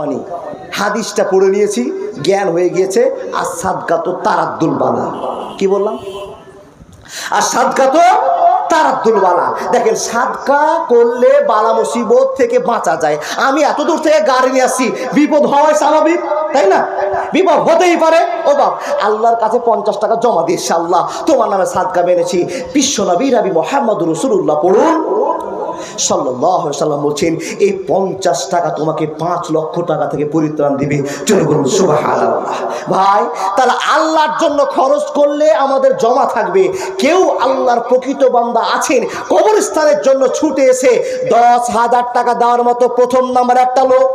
মানি হাদিসটা পড়ে নিয়েছি, জ্ঞান হয়ে গিয়েছে আর সাদকা তো তারাদ্দুল বালা। কি বললাম? আর সাদকা তো তারাদ্দুল বালা। দেখেন, সাদকা করলে বালা মুসিবত থেকে বাঁচা যায়। আমি এত দূর থেকে গাড়ি নিয়ে আসছি, বিপদ হওয়ায় স্বাভাবিক, তাই না? বিপদ হতেই পারে, ও বাপ। আল্লাহর কাছে পঞ্চাশ টাকা জমা দিয়েছে আল্লাহ তোমার নামে সাদকা মেনেছি। বিশ্ব নবী রাবি মোহাম্মদ রসুল্লাহ পড়ুন সাল্লাহ সাল্লাম বলছেন, এই পঞ্চাশ টাকা তোমাকে পাঁচ লক্ষ টাকা থেকে পরিত্রাণ দিবে চলে বলুন, সুবহানাল্লাহ। ভাই, তাহলে আল্লাহর জন্য খরচ করলে আমাদের জমা থাকবে। কেউ আল্লাহর প্রকৃত বান্দা আছেন, কবরস্থানের জন্য ছুটে এসে দশ হাজার টাকা দেওয়ার মতো প্রথম নাম্বার একটা লোক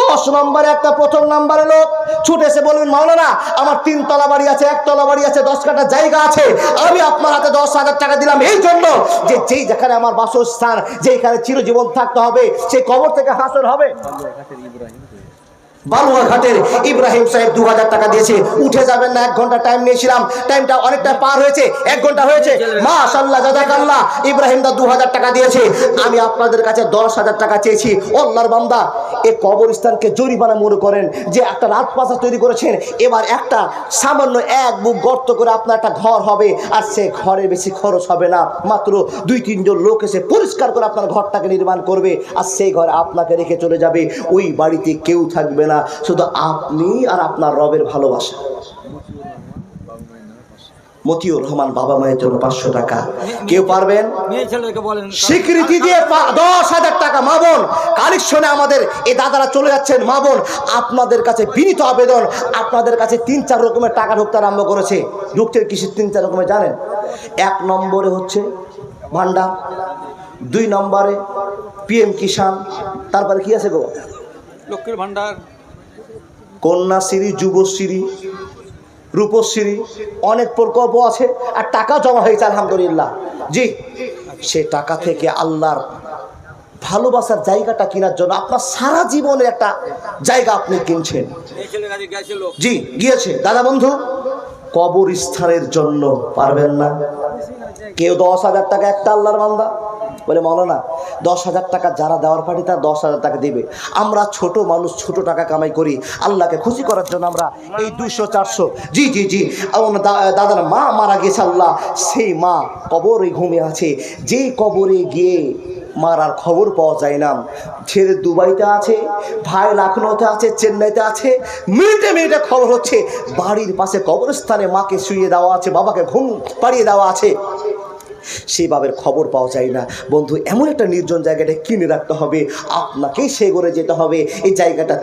দশ নম্বরে একটা প্রথম নাম্বারে লোক ছুটে এসে বলবেন, মাওলানা, আমার তিন তলা বাড়ি আছে, এক তলা বাড়ি আছে, দশ কাটা জায়গা আছে, আমি আপনার হাতে দশ হাজার টাকা দিলাম। এই জন্য যে যেই যেখানে আমার বাসস্থান যেখানে চিরজীবন থাকতে হবে, সেই কবর থেকে হাসর হবে। বালুয়া ঘাটের ইব্রাহিম সাহেব দু হাজার টাকা দিয়েছে। উঠে যাবেন না, এক ঘণ্টা টাইম নিয়েছিলাম। টাইমটা অনেকটা পার হয়েছে, এক ঘণ্টা হয়েছে। মাশাল্লাহ জাজাকাল্লাহ ইব্রাহিম দা দু হাজার টাকা দিয়েছে। আমি আপনাদের কাছে দশ হাজার টাকা চেয়েছি। অল্লাহর বান্দা, এ কবরস্থানকে জরিমানা মনে করেন যে একটা রাজপাশা তৈরি করেছেন। এবার একটা সামান্য এক বুক গর্ত করে আপনার একটা ঘর হবে, আর সে ঘরে বেশি খরচ হবে না। মাত্র দুই তিনজন লোক এসে পরিষ্কার করে আপনার ঘরটাকে নির্মাণ করবে, আর সেই ঘরে আপনাকে রেখে চলে যাবে। ওই বাড়িতে কেউ থাকবে না শুধু আপনি আর আপনার রবের ভালোবাসা। মতিউর রহমান বাবা মায়ের জন্য পাঁচশো টাকা। কেউ পারবেন? স্বীকৃতি দিয়ে দশ হাজার টাকা মা বোন কালেকশনে আমাদের এই দাদারা চলে যাচ্ছেন মা বোন আপনাদের কাছে বিনীত আবেদন আপনাদের কাছে তিন চার রকমের টাকা ঢুকতে আরম্ভ করেছে। ঢুকছে কিসের তিন চার রকমের জানেন? এক নম্বরে হচ্ছে ভান্ডার দুই নম্বরে পিএম কিষাণ তারপরে কি আছে গো? লক্ষ্মীর ভান্ডার। কন্যাশ্রী, যুবশ্রী, রূপশ্রী, অনেক প্রকল্প আছে আর টাকা জমা হয়েছে, আলহামদুলিল্লাহ। জি, সে টাকা থেকে আল্লাহর ভালোবাসার জায়গাটা কেনার জন্য আপনার সারা জীবনের একটা জায়গা আপনি কিনছেন। জি, গিয়েছে। দাদা বন্ধু, কবরস্থানের জন্য পারবেন না। কেউ দশ হাজার টাকা একটা আল্লাহর বান্দা? বলে, মৌলানা দশ হাজার টাকা যারা দেওয়ার পার্টি, তারা দশ হাজার টাকা দেবে। আমরা ছোট মানুষ, ছোট টাকা কামাই করি। আল্লাহকে খুশি করার জন্য আমরা এই দুশো চারশো, জি জি জি দাদার মা মারা গেছে আল্লাহ। সেই মা কবরে ঘুমে আছে। যেই কবরে গিয়ে মার আর খবর পাওয়া যায় না। ছেলে দুবাইতে আছে, ভাই লখনৌতে আছে, চেন্নাইতে আছে, মিনিটে মিনিটে খবর হচ্ছে, বাড়ির পাশে কবরস্থানে মাকে শুয়ে দেওয়া আছে, বাবাকে ঘুম পাড়িয়ে দেওয়া আছে। বাবের খবর পাওয়া যায় না। বন্ধু, এমন একটা নির্জন জায়গাটা কিনে রাখতে হবে। আপনাকেই সে করে যেতে হবে। এই জায়গাটা